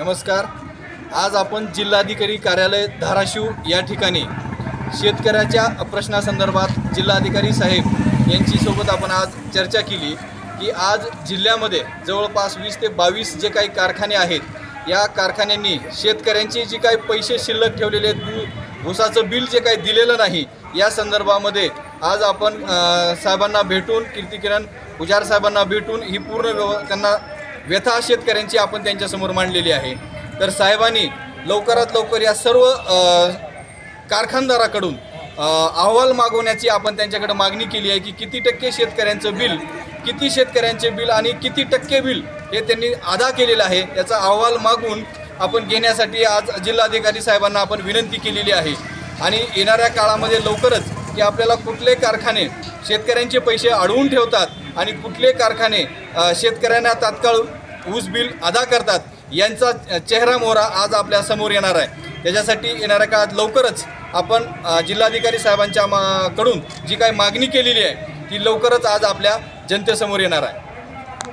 नमस्कार. आज आपण जिल्हाधिकारी कार्यालय धाराशिव या ठिकाणी शेतकऱ्याच्या प्रश्नासंदर्भात जिल्हाधिकारी साहेब यांची सोबत आपण आज चर्चा केली की आज जिल्ह्यामध्ये जवळपास वीस ते बावीस जे काही कारखाने आहेत या कारखान्यांनी शेतकऱ्यांचे जे काही पैसे शिल्लक ठेवलेले आहेत ऊ- ऊसाचं बिल जे काही दिलेलं नाही या संदर्भामध्ये आज आपण साहेबांना भेटून कीर्तिकिरण पुजार साहेबांना भेटून ही पूर्ण व्यव त्यांना व्यथा शेतकऱ्यांची आपण त्यांच्यासमोर मांडलेली आहे. तर साहेबांनी लवकरात लवकर या सर्व कारखानदाराकडून अहवाल मागवण्याची आपण त्यांच्याकडे मागणी केली आहे की किती टक्के शेतकऱ्यांचं बिल किती शेतकऱ्यांचे बिल आणि किती टक्के बिल हे त्यांनी अदा केलेलं आहे. याचा अहवाल मागून आपण घेण्यासाठी आज जिल्हाधिकारी साहेबांना आपण विनंती केलेली आहे. आणि येणाऱ्या काळामध्ये लवकरच की आपल्याला कुठले कारखाने शेतकऱ्यांचे पैसे अडवून ठेवतात आणि कुठले कारखाने शेतकऱ्यांना तात्काळ ऊस बिल अदा करतात यांचा चेहरा मोहरा आज आपल्यासमोर येणार आहे. त्याच्यासाठी येणाऱ्या काळात लवकरच आपण जिल्हाधिकारी साहेबांच्या मा कडून जी काही मागणी केलेली आहे ती लवकरच आज आपल्या जनतेसमोर येणार आहे.